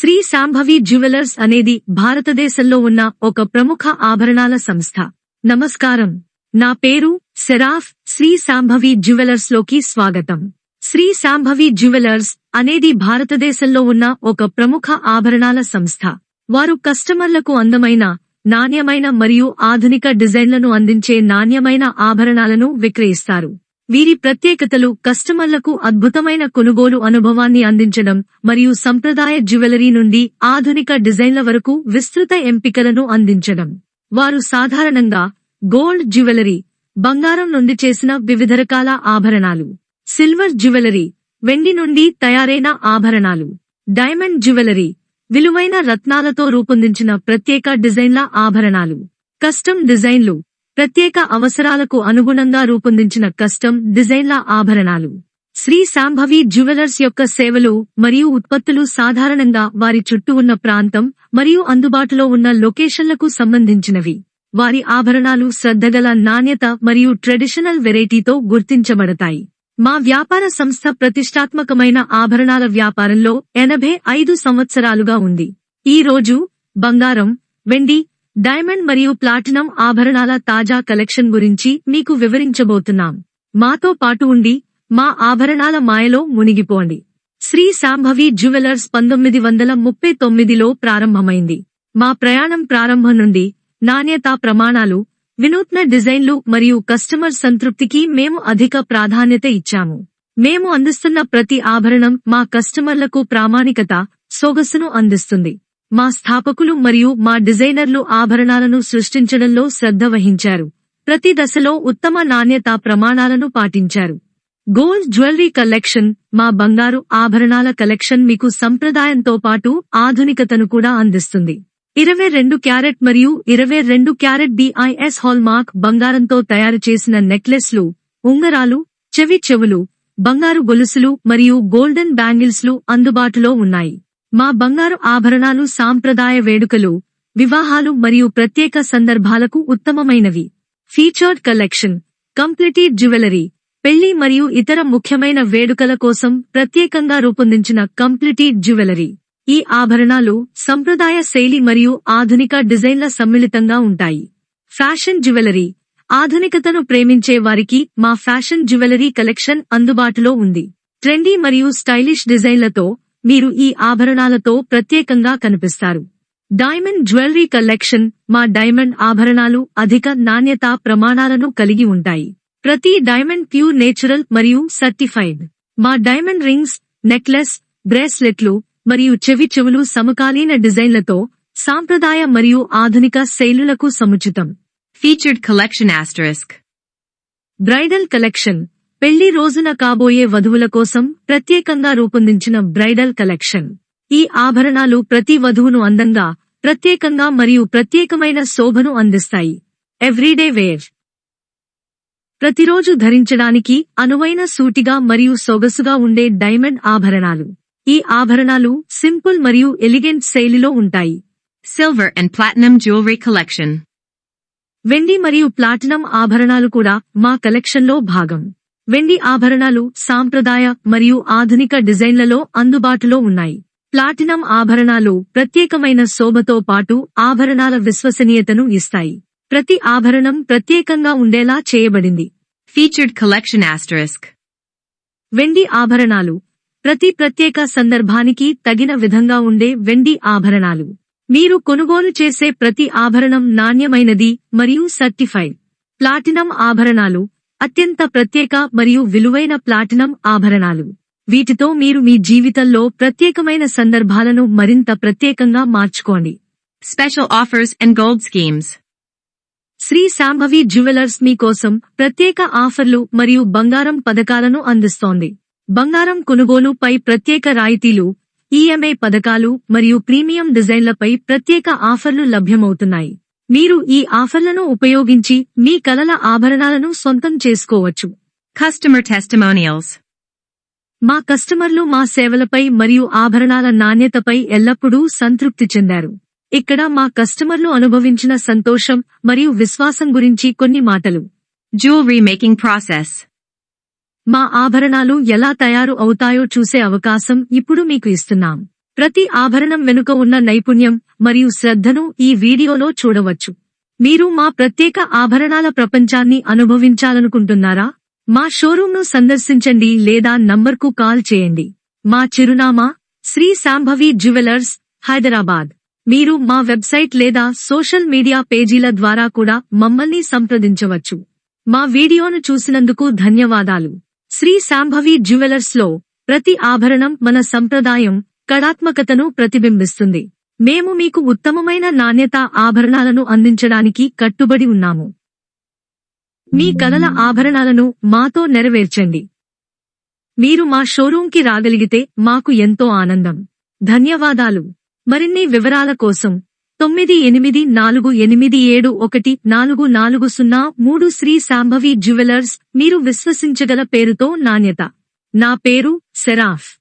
Shri Shambhavi jewellers అనేది భారతదేశంలో ఉన్న ఒక ప్రముఖ ఆభరణాల సంస్థ. నమస్కారం. నా పేరు సెరాఫ్ శ్రీ శాంభవి జ్యువెలర్స్లోకి స్వాగతం. శ్రీ శాంభవి జ్యువెలర్స్ అనేది భారతదేశంలో ఉన్న ఒక ప్రముఖ ఆభరణాల సంస్థ. వారు కస్టమర్లకు అందమైన నాణ్యమైన మరియు ఆధునిక డిజైన్లను అందించే నాణ్యమైన ఆభరణాలను విక్రయిస్తారు. వీరి ప్రత్యేకతలు కస్టమర్లకు అద్భుతమైన కొనుగోలు అనుభవాన్ని అందించడం మరియు సంప్రదాయ జ్యువెలరీ నుండి ఆధునిక డిజైన్ల వరకు విస్తృత ఎంపికలను అందించడం. వారు సాధారణంగా గోల్డ్ జ్యువెలరీ బంగారం నుండి చేసిన వివిధ రకాల ఆభరణాలు. సిల్వర్ జ్యువెలరీ వెండి నుండి తయారైన ఆభరణాలు. డైమండ్ జ్యువెలరీ విలువైన రత్నాలతో రూపొందించిన ప్రత్యేక డిజైన్ల ఆభరణాలు. కస్టమ్ డిజైన్లు ప్రత్యేక అవసరాలకు అనుగుణంగా రూపొందించిన కస్టమ్ డిజైన్ల ఆభరణాలు. శ్రీ శాంభవి జ్యువెలర్స్ యొక్క సేవలు మరియు ఉత్పత్తులు సాధారణంగా వారి చుట్టూ ఉన్న ప్రాంతం మరియు అందుబాటులో ఉన్న లొకేషన్లకు సంబంధించినవి. వారి ఆభరణాలు శ్రద్ధగల నాణ్యత మరియు ట్రెడిషనల్ వెరైటీతో గుర్తించబడతాయి. మా వ్యాపార సంస్థ ప్రతిష్టాత్మకమైన ఆభరణాల వ్యాపారంలో ఎనభై ఐదు సంవత్సరాలుగా ఉంది. ఈ రోజు బంగారం వెండి డైమండ్ మరియు ప్లాటినం ఆభరణాల తాజా కలెక్షన్ గురించి మీకు వివరించబోతున్నాం. మాతో పాటు ఉండి మా ఆభరణాల మాయలో మునిగిపోండి. శ్రీ శాంభవి జ్యువెలర్స్ పంతొమ్మిది వందల ముప్పై తొమ్మిదిలో ప్రారంభమైంది. మా ప్రయాణం ప్రారంభం నుండి నాణ్యతా ప్రమాణాలు వినూత్న డిజైన్లు మరియు కస్టమర్ సంతృప్తికి మేము అధిక ప్రాధాన్యత ఇచ్చాము. మేము అందిస్తున్న ప్రతి ఆభరణం మా కస్టమర్లకు ప్రామాణికత సొగసును అందిస్తుంది. మా స్థాపకులు మరియు మా డిజైనర్లు ఆభరణాలను సృష్టించడంలో శ్రద్ధ వహించారు. ప్రతి దశలో ఉత్తమ నాణ్యతా ప్రమాణాలను పాటించారు. గోల్డ్ జ్యువెలరీ కలెక్షన్ మా బంగారు ఆభరణాల కలెక్షన్ మీకు సంప్రదాయంతో పాటు ఆధునికతను కూడా అందిస్తుంది. ఇరవై రెండు క్యారెట్ మరియు ఇరవై రెండు క్యారెట్ డిఐఎస్ హాల్ మార్క్ బంగారంతో తయారు చేసిన నెక్లెస్లు ఉంగరాలు చెవి చెవులు బంగారు గొలుసులు మరియు గోల్డెన్ బ్యాంగిల్స్లు అందుబాటులో ఉన్నాయి. మా బంగారు ఆభరణాలు సాంప్రదాయ వేడుకలు వివాహాలు మరియు ప్రత్యేక సందర్భాలకు ఉత్తమమైనవి. ఫీచర్డ్ కలెక్షన్ కంప్లీటెడ్ జ్యువెలరీ పెళ్ళి మరియు ఇతర ముఖ్యమైన వేడుకల కోసం ప్రత్యేకంగా రూపొందించిన కంప్లీటెడ్ జ్యువెలరీ ఈ ఆభరణాలు సంప్రదాయ శైలి మరియు ఆధునిక డిజైన్ల సమ్మిళితంగా ఉంటాయి. ఫ్యాషన్ జ్యువెలరీ ఆధునికతను ప్రేమించే వారికి మా ఫ్యాషన్ జ్యువెలరీ కలెక్షన్ అందుబాటులో ఉంది. ట్రెండీ మరియు స్టైలిష్ డిజైన్లతో మీరు ఈ ఆభరణాలతో ప్రత్యేకంగా కనిపిస్తారు. డైమండ్ జ్యువెలరీ కలెక్షన్ మా డైమండ్ ఆభరణాలు అధిక నాణ్యతా ప్రమాణాలను కలిగి ఉంటాయి. ప్రతి డైమండ్ ప్యూర్ నేచురల్ మరియు సర్టిఫైడ్ మా డైమండ్ రింగ్స్ నెక్లెస్ బ్రేస్లెట్లు మరియు చెవి చెవులు సమకాలీన డిజైన్లతో సాంప్రదాయ మరియు ఆధునిక శైలులకు సముచితం. Featured collection asterisk. Bridal collection పెళ్ళి రోజున కాబోయే వధువుల కోసం ప్రత్యేకంగా రూపొందించిన బ్రైడల్ కలెక్షన్. ఈ ఆభరణాలు ప్రతి వధువును అందంగా ప్రత్యేకంగా మరియు ప్రత్యేకమైన శోభను అందిస్తాయి. Everyday wear. ప్రతిరోజు ధరించడానికి అనువైన సూటిగా మరియు సొగసుగా ఉండే డైమండ్ ఆభరణాలు. ఈ ఆభరణాలు సింపుల్ మరియు ఎలిగెంట్ శైలిలో ఉంటాయి. Silver and platinum jewelry collection. వెండి మరియు ప్లాటినం ఆభరణాలు కూడా మా కలెక్షన్లో భాగం. వెండి ఆభరణాలు సాంప్రదాయ మరియు ఆధునిక డిజైన్లలో అందుబాటులో ఉన్నాయి. ప్లాటినం ఆభరణాలు ప్రత్యేకమైన శోభతో పాటు ఆభరణాల విశ్వసనీయతను ఇస్తాయి. ప్రతి ఆభరణం ప్రత్యేకంగా ఉండేలా చేయబడింది. Featured collection asterisk. వెండి ఆభరణాలు ప్రతి ప్రత్యేక సందర్భానికి తగిన విధంగా ఉండే వెండి ఆభరణాలు. మీరు కొనుగోలు చేసే ప్రతి ఆభరణం నాణ్యమైనది మరియు సర్టిఫైడ్ ప్లాటినం ఆభరణాలు అత్యంత ప్రత్యేక మరియు విలువైన ప్లాటినం ఆభరణాలు. వీటితో మీరు మీ జీవితంలో ప్రత్యేకమైన సందర్భాలను మరింత ప్రత్యేకంగా మార్చుకోండి. Special offers and gold schemes Shri Shambhavi jewellers మీకోసం ప్రత్యేక ఆఫర్లు మరియు బంగారం పథకాలను అందిస్తోంది. బంగారం కొనుగోలుపై ప్రత్యేక రాయితీలు ఈఎంఐ పథకాలు మరియు ప్రీమియం డిజైన్లపై ప్రత్యేక ఆఫర్లు లభ్యమవుతున్నాయి. మీరు ఈ ఆఫర్లను ఉపయోగించి మీ కలల ఆభరణాలను సొంతం చేసుకోవచ్చు Customer testimonials. మా కస్టమర్లు మా సేవలపై మరియు ఆభరణాల నాణ్యతపై ఎల్లప్పుడూ సంతృప్తి చెందారు ఇక్కడ మా కస్టమర్లు అనుభవించిన సంతోషం మరియు విశ్వాసం గురించి కొన్ని మాటలు Jewelry making process. మా ఆభరణాలు ఎలా తయారు అవుతాయో చూసే అవకాశం ఇప్పుడు మీకు ఇస్తున్నాం ప్రతి ఆభరణం వెనుక ఉన్న నైపుణ్యం మరియు శ్రద్ధను ఈ వీడియోలో చూడవచ్చు. మీరు మా ప్రత్యేక ఆభరణాల ప్రపంచాన్ని అనుభవించాలనుకుంటున్నారా? మా షోరూంను సందర్శించండి లేదా నంబర్కు కాల్ చేయండి. మా చిరునామా శ్రీ శాంభవి జ్యువెలర్స్ హైదరాబాద్. మీరు మా వెబ్సైట్ లేదా సోషల్ మీడియా పేజీల ద్వారా కూడా మమ్మల్ని సంప్రదించవచ్చు. మా వీడియోను చూసినందుకు ధన్యవాదాలు. శ్రీ శాంభవి జ్యువెలర్స్లో ప్రతి ఆభరణం మన సంప్రదాయం కళాత్మకతను ప్రతిబింబిస్తుంది. మేము మీకు ఉత్తమమైన నాణ్యత ఆభరణాలను అందించడానికి కట్టుబడి ఉన్నాము. మీ కలల ఆభరణాలను మాతో నెరవేర్చండి. మీరు మా షోరూంకి రాగలిగితే మాకు ఎంతో ఆనందం. ధన్యవాదాలు. మరిన్ని వివరాల కోసం తొమ్మిది ఎనిమిది నాలుగు ఎనిమిది ఏడు ఒకటి నాలుగు నాలుగు సున్నా మూడు శ్రీ శాంభవి జ్యువెలర్స్ మీరు విశ్వసించగల పేరుతో నాణ్యత. నా పేరు సెరాఫ్.